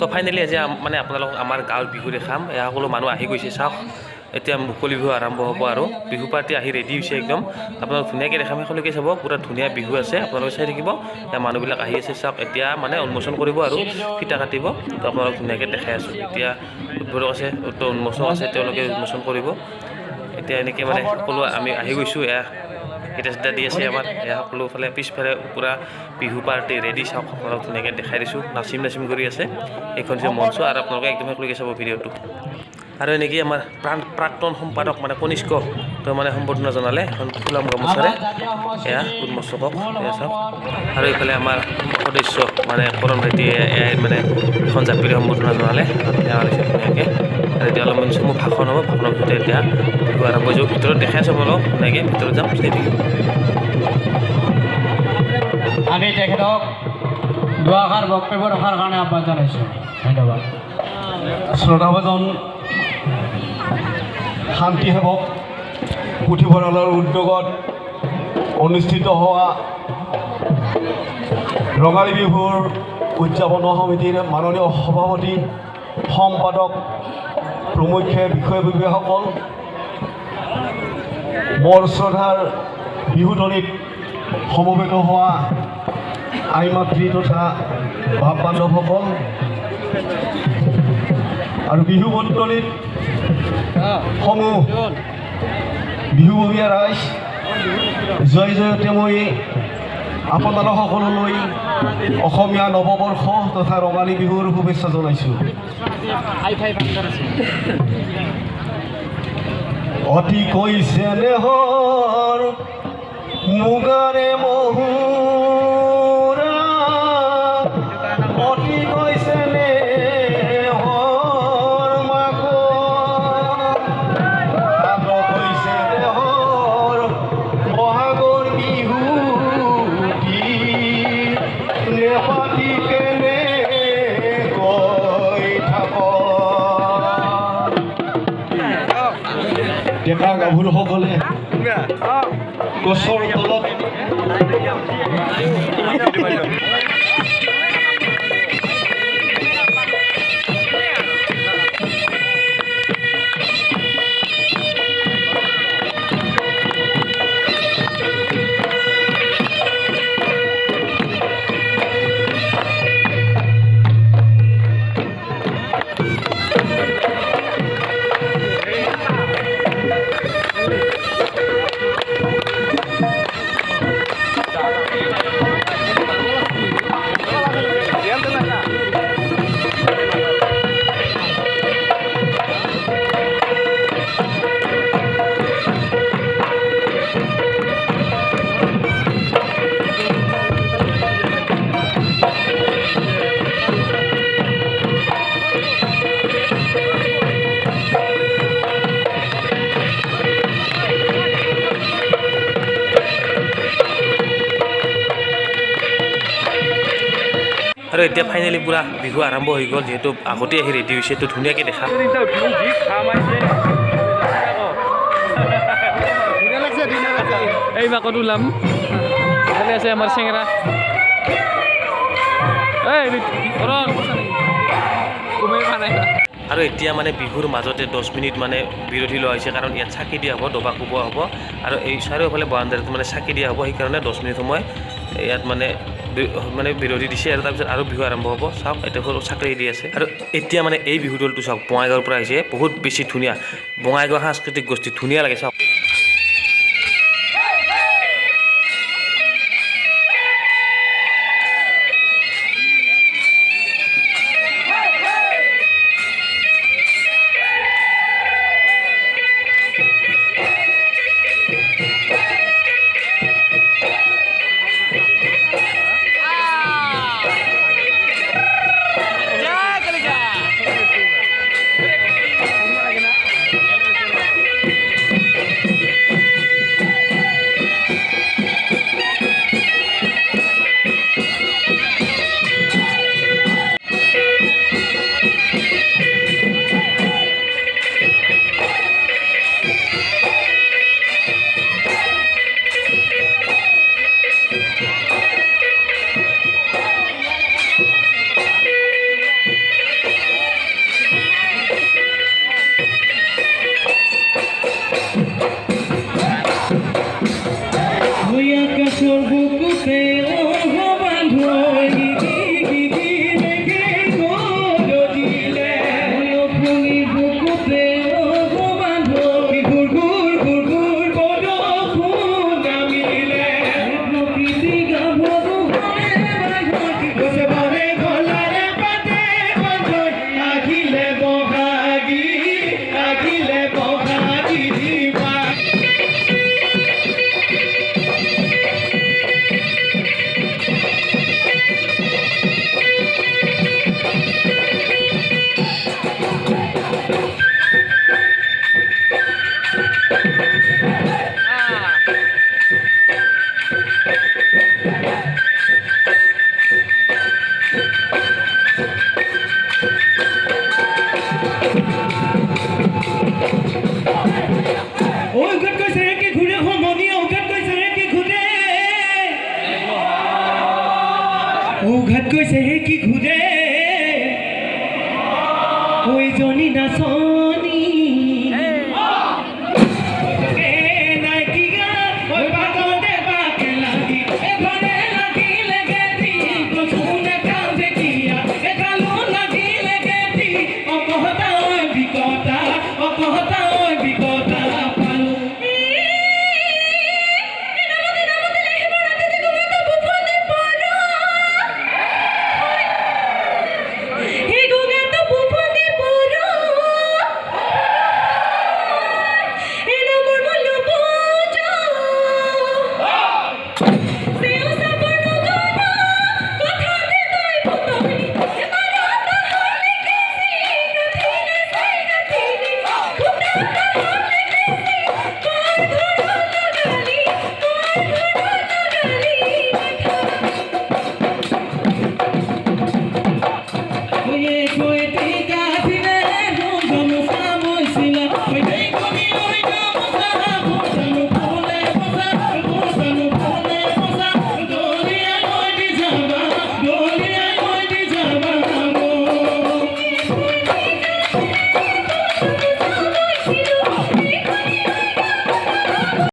তো ফাইনেলি আজি মানে আপোনালোকক আমাৰ গাঁৱৰ বিহু দেখাম। এয়া সকলো মানুহ আহি গৈছে, চাওক। এতিয়া মুকলি বিহু আৰম্ভ হ'ব আৰু। বিহু পাৰ্টি আহি ৰেডি হৈছে একদম। আপোনালোক ধুনীয়াকৈ দেখাম সকলোকে চাব। পূৰা ধুনীয়া বিহু আছে, আপোনালোকে চাই থাকিব। এতিয়া মানুহবিলাক আহি আছে, চাওক। এতিয়া মানে উন্মোচন কৰিব আৰু ফিতা কাটিব। তো আপোনালোক ধুনীয়াকৈ দেখাই আছোঁ। এতিয়া উদ্বোধক আছে উন্মোচন আছে, তেওঁলোকে উন্মোচন কৰিব। এতিয়া এনেকৈ মানে সকলো আমি আহি গৈছোঁ, এয়া চিতা দি আছে আমাৰ, এয়া সকলোফালে পিছফালে পূৰা বিহু পাৰ্টি ৰেডি চাওক আপোনালোক ধুনীয়াকৈ দেখাই দিছোঁ, নাচিম নাচিম কৰি আছে। এইখন যে মঞ্চ, আৰু আপোনালোকে একদম সকলোকে চাব ভিডিঅ'টো। আৰু এনেকৈ আমাৰ প্ৰাণ, প্ৰাক্তন সম্পাদক মানে কনিষ্ক, তেওঁ মানে সম্বৰ্ধনা জনালে, এখন ফুলাম গামোচাৰে এয়া, উন্মোচকক, এয়া চাওক। আৰু এইফালে আমাৰ সদস্য মানে ভাইটিয়ে এয়াই মানে এখন জাপিৰে সম্বৰ্ধনা জনালে হৈছে ধুনীয়াকৈ এতিয়া অলপমান চমু ভাষণ হ'ব, ভাষণৰ ভিতৰত এতিয়া আৰম্ভ হৈ ভিতৰত দেখাই আছোঁ আপোনালোক ধুনীয়াকৈ ভিতৰত যাম চাই থাকিব আমি তেখেতক দুআষাৰ বক্তব্য ৰখাৰ কাৰণে আহ্বান জনাইছোঁ। ধন্যবাদ। শ্ৰদ্ধাভাজন শান্তি সেৱক, পুথিভঁৰালৰ উদ্যোগত অনুষ্ঠিত হোৱা ৰঙালী বিহুৰ উদযাপন সমিতিৰ মাননীয় সভাপতি সম্পাদক প্ৰমুখ্যে বিষয়ববীয়াসকল বৰ শ্ৰদ্ধাৰ বিহুতলীত সমবেত হোৱা আই মাতৃ তথা ভাৱ বান্ধৱসকল আৰু বিহু মণ্ডলীত সমূহ বিহুববীয়া ৰাইজ জয় জয়তে মই আপোনালোক সকললৈ অসমীয়া নৱবৰ্ষ তথা ৰঙালী বিহুৰ শুভেচ্ছা জনাইছোঁ। অতি কৈছে মুগাৰে মহুৰা ডেকা গাভৰুসকলে গছৰ তলত আৰু এতিয়া ফাইনেলি পূৰা বিহু আৰম্ভ হৈ গ'ল যিহেতু আগতে আহি ৰেডি হৈছে তো ধুনীয়াকৈ দেখা। এই বাকত ওলাম। এফালে আছে আমাৰ চেঙেৰা। আৰু এতিয়া মানে বিহুৰ মাজতে দহ মিনিট মানে বিৰতি লোৱা হৈছে কাৰণ ইয়াত চাকি দিয়া হ'ব দবা কোবোৱা হ'ব। আৰু এই চাৰিওফালে বাউণ্ডাৰীত মানে চাকি দিয়া হ'ব সেইকাৰণে দহ মিনিট সময় ইয়াত মানে মানে বিৰতি দিছে আৰু তাৰপিছত আৰু বিহু আৰম্ভ হ'ব। চাওক এতিয়া সৰু চাকৰি দি আছে। আৰু এতিয়া মানে এই বিহু দলটো চাওক, বঙাইগাঁৱৰ পৰা আহিছে। বহুত বেছি ধুনীয়া। বঙাইগাঁও সাংস্কৃতিক গোষ্ঠী, ধুনীয়া লাগে চাওক। Thank you. গৈছে হে কি খুঁজে? ওই জনী নাচন